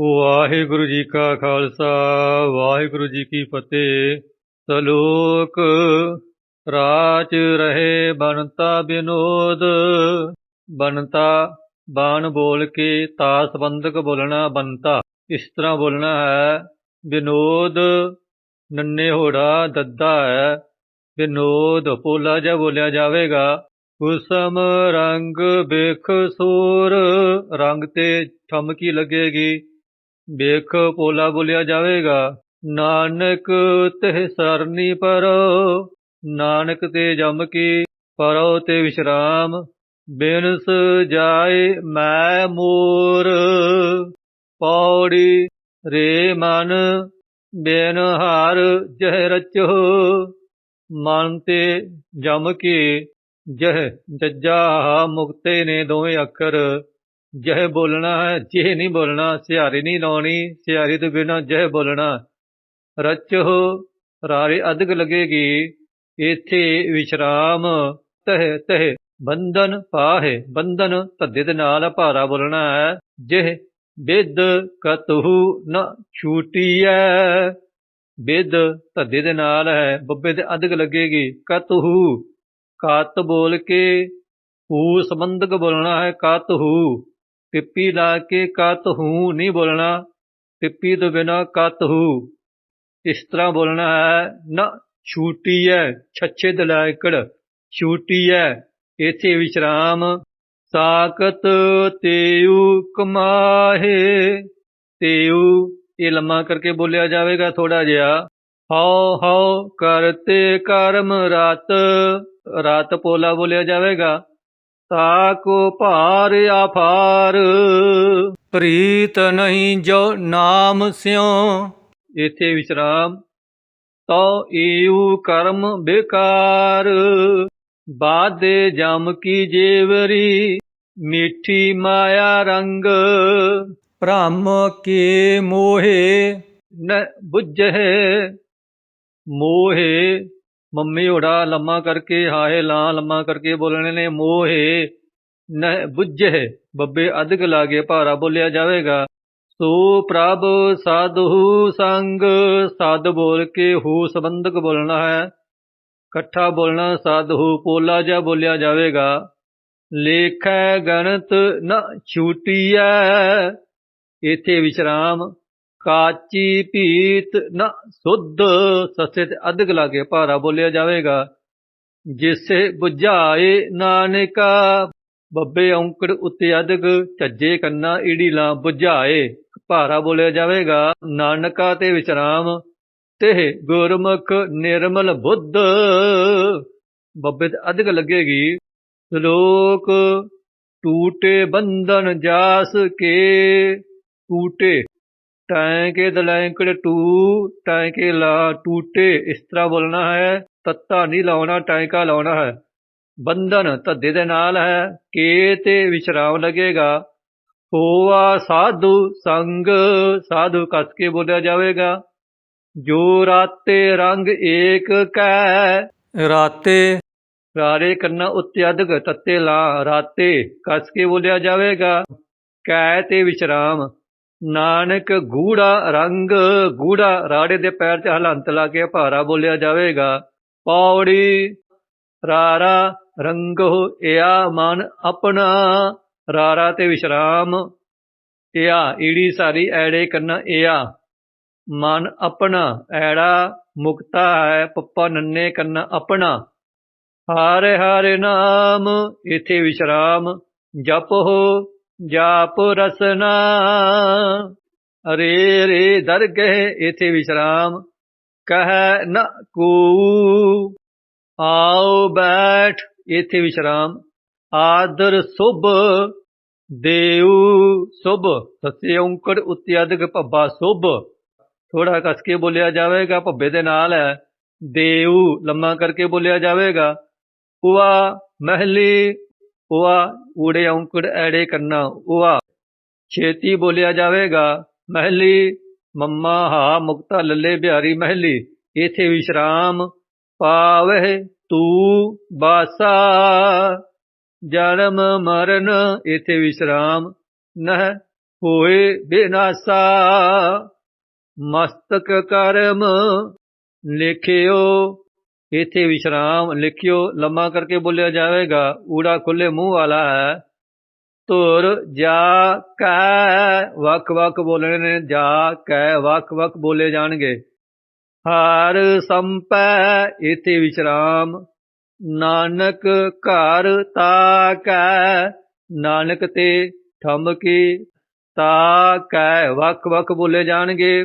ਵਾਹਿਗੁਰੂ ਜੀ ਕਾ ਖਾਲਸਾ, ਵਾਹਿਗੁਰੂ ਜੀ ਕੀ ਫਤਿਹ। ਸਲੋਕ, ਰਾਜ ਰਹੇ ਬਨਤਾ ਬਿਨੋਦ। ਬਨਤਾ ਬਾਣ ਬੋਲ ਕੇ ਤਾ ਸੰਬੰਧਕ ਬੋਲਣਾ ਬੰਤਾ ਇਸ ਤਰ੍ਹਾਂ ਬੋਲਣਾ ਹੈ, ਬਿਨੋਦ ਨੰਨੇ ਹੋੜਾ ਦੱਦਾ ਹੈ। ਬਿਨੋਦ ਪੋਲਾ ਜਿਹਾ ਬੋਲਿਆ ਜਾਵੇਗਾ ਕੁਸਮ ਰੰਗ ਬੇਖ ਸੂਰ। ਰੰਗ ਤੇ ਠਮਕੀ ਲੱਗੇਗੀ। ਵੇਖ ਪੋਲਾ ਬੋਲਿਆ ਜਾਵੇਗਾ, ਨਾਨਕ ਤਿਹ ਸਰਨੀ ਪਰੋ, ਨਾਨਕ ਤੇ ਜਮ ਕੀ ਪਰੋ ਤੇ ਵਿਸ਼ਰਾਮ, ਬਿਨਸ ਜਾਏ ਮੈਂ ਮੋਰ। ਪੌੜੀ ਰੇ ਮਨ, ਬੇਨ ਹਾਰ ਜਹ ਰਚੋ, ਮਨ ਤੇ ਜਮ ਕੇ ਜਹ ਜੱਜਾ ਮੁਕਤੇ ਨੇ ਦੋਵੇਂ ਅੱਖਰ। ਜਹ ਬੋਲਣਾ ਹੈ ਜਹ ਨਹੀਂ ਬੋਲਣਾ, ਸਿਹਾਰੀ ਨਹੀਂ ਲਾਉਣੀ, ਸਿਹਾਰੀ ਤੋਂ ਬਿਨਾ ਜਹ ਬੋਲਣਾ। ਰਚੋ ਰਾਰੇ ਅਧਿਕ ਲੱਗੇਗੀ ਇਥੇ ਵਿਸ਼ਰਾਮ, ਤਹ ਤਹ। ਬੰਧਨ ਪਾਹੇ, ਬੰਧਨ ਧੱਦੇ ਦੇ ਨਾਲ ਭਾਰਾ ਬੋਲਣਾ ਹੈ। ਜਿਹ ਬਿਦ ਕਤਹੂ ਨ ਛੂਟੀਐ। ਬਿਦ ਧੱਦੇ ਦੇ ਨਾਲ ਹੈ, ਬੱਬੇ ਤੇ ਅਧਿਕ ਲੱਗੇਗੀ, ਕਤਹੂ। ਕਤ ਬੋਲ ਕੇ, ਹੂ ਸੰਬੰਧਕ ਬੋਲਣਾ ਹੈ, ਕਤਹੂ। ਟਿੱਪੀ ਲਾ ਕੇ ਕਤਹੂ ਨਹੀਂ ਬੋਲਣਾ, ਟਿੱਪੀ ਤੋਂ ਬਿਨਾ ਕਤਹੂ ਇਸ ਤਰ੍ਹਾਂ ਬੋਲਣਾ ਹੈ, ਨ ਛੂਟੀ ਹੈ ਛੱਛੇ ਦਲਾਇਕੜ ਛੂਟੀ ਹੈ ਇਥੇ ਵਿਸ਼ਰਾਮ। ਸਾਕਤ ਤੇਉ ਕਮਾਹੇ ਤੇਉ ਇਹ ਲੰਮਾ ਕਰਕੇ ਬੋਲਿਆ ਜਾਵੇਗਾ ਥੋੜਾ ਜਿਹਾ। ਹਉ ਹਉ, ਕਰਤੇ ਕਰਮ ਰਤ ਰਤ ਪੋਲਾ ਬੋਲਿਆ ਜਾਵੇਗਾ। ਤਾਕੋ ਭਾਰ ਆਫਾਰ ਪ੍ਰੀਤ ਨਹੀਂ ਜੋ ਨਾਮ ਸਿਉ। ਇਥੇ ਵਿਸ਼ਰਾਮ। ਤੋ ਈਉ ਕਰਮ ਬੇਕਾਰ ਬਾਦੇ ਜਮ ਕੀ ਜੇਵਰੀ, ਮਿੱਠੀ ਮਾਇਆ ਰੰਗ। ਭ੍ਰਮ ਕੇ ਮੋਹੇ ਨ ਬੁੱਝੇ, ਮੋਹੇ ਮੰਮੀ ਹੋੜਾ ਲੰਮਾ ਕਰਕੇ ਹਾਏ ਲਾਂ, ਲੰਮਾ ਕਰਕੇ ਬੋਲਣੇ ਨੇ ਮੋਹੇ। ਨ ਬੁੱਝੇ, ਬੱਬੇ ਅਧਿਕ ਲਾਗੇ ਭਾਰਾ ਬੋਲਿਆ ਜਾਵੇਗਾ। ਸੋ ਪ੍ਰਭ ਸਾਧੂ ਸੰਗ ਸਦ ਬੋਲ ਕੇ ਹੂ ਸੰਬੰਧਕ ਬੋਲਣਾ ਹੈ। ਇਕੱਠਾ ਬੋਲਣਾ ਸਾਧੂ ਪੋਲਾ ਜਿਹਾ ਬੋਲਿਆ ਜਾਵੇਗਾ। ਲੇਖੈ ਗਣਤ ਨ ਛੂਟੀਐ ਇਥੇ ਵਿਸ਼ਰਾਮ ਕਾਚੀ ਪੀਤ ਨ ਸੁਧ, ਸੱਸੇ ਤੇ ਅਧਿਕ ਲਾਗੇ ਭਾਰਾ ਬੋਲਿਆ ਜਾਵੇਗਾ। ਜਿਸੇ 부ਝਾਏ ਨਾਨਕਾ, ਬੱਬੇ ਔਂਕੜ ਉੱਤੇ ਅਧਿਕ ਝੱਜੇ ਕੰਨਾ ਈੜੀ ਲਾਂ 부ਝਾਏ ਭਾਰਾ ਬੋਲਿਆ ਜਾਵੇਗਾ। ਨਾਨਕਾ ਤੇ ਵਿਸ਼ਰਾਮ ਤੇ ਗੁਰਮੁਖ ਨਿਰਮਲ ਬੁੱਧ। ਬੱਬੇ ਤੇ ਅਧਿਕ ਲੱਗੇਗੀ ਸ਼ਲੋਕ ਟੂਟੇ ਬੰਧਨ ਜਾਸ ਕੇ, ਟੂਟੇ ਟਾਂ ਕੇ ਦਲੈਂਕੜ ਟੂ ਟਾਂ ਕੇ ਲਾ ਟੂਟੇ ਇਸ ਤਰ੍ਹਾਂ ਬੋਲਣਾ ਹੈ ਤੱਤਾ ਨਹੀਂ ਲਾਉਣਾ ਟਾਂਕਾ ਲਾਉਣਾ ਹੈ। ਬੰਧਨ ਧੱਦੇ ਦੇ ਨਾਲ ਹੈ ਕੇ ਤੇ ਵਿਸ਼ਰਾਮ ਲੱਗੇਗਾ। ਹੋਆ ਸਾਧੂ ਸੰਗ ਸਾਧੂ ਕੱਸ ਕੇ ਬੋਲਿਆ ਜਾਵੇਗਾ। ਜੋ ਰਾਤੇ ਰੰਗ ਏਕ ਕੈ। ਰਾਤੇ। ਰਾਰੇ ਕੰਨਾ ਉੱਤੇ ਅਧਿਕ ਤੱਤੇ ਲਾ ਰਾਤੇ ਕੱਸ ਕੇ ਬੋਲਿਆ ਜਾਵੇਗਾ। ਕੈ ਤੇ ਵਿਸ਼ਰਾਮ। ਨਾਨਕ ਗੂੜਾ ਰੰਗ, ਗੂੜਾ ਰਾੜੇ ਦੇ ਪੈਰ 'ਚ ਹਲੰਤ ਲਾ ਕੇ ਭਾਰਾ ਬੋਲਿਆ ਜਾਵੇਗਾ। ਪੌੜੀ, ਰਾਰਾ, ਰੰਗੋ ਇਆ ਮਨ ਆਪਣਾ। ਰਾਰਾ ਤੇ ਵਿਸ਼ਰਾਮ, ਇਆ, ਈੜੀ ਸਾਰੀ ਐੜੇ ਕੰਨਾ ਇਆ। ਮਨ ਆਪਣਾ, ਐੜਾ ਮੁਕਤਾ ਹੈ, ਪੱਪਾ ਨੰਨੇ ਕੰਨਾ ਆਪਣਾ। ਹਾਰੇ ਹਾਰੇ ਨਾਮ, ਇਥੇ ਵਿਸ਼ਰਾਮ, ਜਪ ਹੋ ਜਾਪ ਰਸਨਾ ਰੇ ਰੇ ਦਰਗਹਿ ਇਥੇ ਵਿਸ਼ਰਾਮ ਕਹ ਨ ਕੋ ਆਓ ਬੈਠ ਇਥੇ ਵਿਸ਼ਰਾਮ ਆਦਰ ਸੁਭ ਦੇਉ ਸੁਭ ਸੱਸੇ ਔਂਕੜ ਉੱਤੇ ਅਧਿਕ ਭੱਬਾ ਸੁਭ ਥੋੜਾ ਕਸ ਕੇ ਬੋਲਿਆ ਜਾਵੇਗਾ ਭੱਬੇ ਦੇ ਨਾਲ ਹੈ ਦੇਉ ਲੰਮਾ ਕਰਕੇ ਬੋਲਿਆ ਜਾਵੇਗਾ ਉਆ ਮਹਿਲੀ ਉਆ ਊੜੇ ਔਂਕੜ ਐੜੇ ਕਰਨਾ ਉਆ ਛੇਤੀ ਬੋਲਿਆ ਜਾਵੇਗਾ ਮਹਿਲੀ ਮੰਮਾ ਹਾ ਮੁਕਤਾ ਲੱਲੇ ਬਿਹਾਰੀ ਮਹਿਲੀ ਇਥੇ ਵਿਸ਼ਰਾਮ ਪਾਵਹਿ ਤੂ ਬਾਸਾ ਜਨਮ ਮਰਨ ਇਥੇ ਵਿਸ਼ਰਾਮ ਨਹ ਹੋਏ ਬਿਨਾਸਾ ਮਸਤਕ ਕਰਮ ਲਿਖਿਓ ਇਥੇ ਵਿਸ਼ਰਾਮ ਲਿਖਿਓ ਲੰਮਾ ਕਰਕੇ ਬੋਲਿਆ ਜਾਵੇਗਾ ਊੜਾ ਖੁੱਲੇ ਮੂੰਹ ਵਾਲਾ ਹੈ ਤੁਰ ਜਾ ਕੈ ਵਕ ਵਕ ਬੋਲਣੇ ਨੇ ਜਾ ਕੈ ਵਕ ਵਕ ਬੋਲੇ ਜਾਣਗੇ ਹਰ ਸੰਪੈ ਇਥੇ ਵਿਸ਼ਰਾਮ ਨਾਨਕ ਘਰ ਤਾ ਕੈ ਨਾਨਕ ਤੇ ਠਮਕੀ ਤਾ ਕੈ ਵਕ ਵਕ ਬੋਲੇ ਜਾਣਗੇ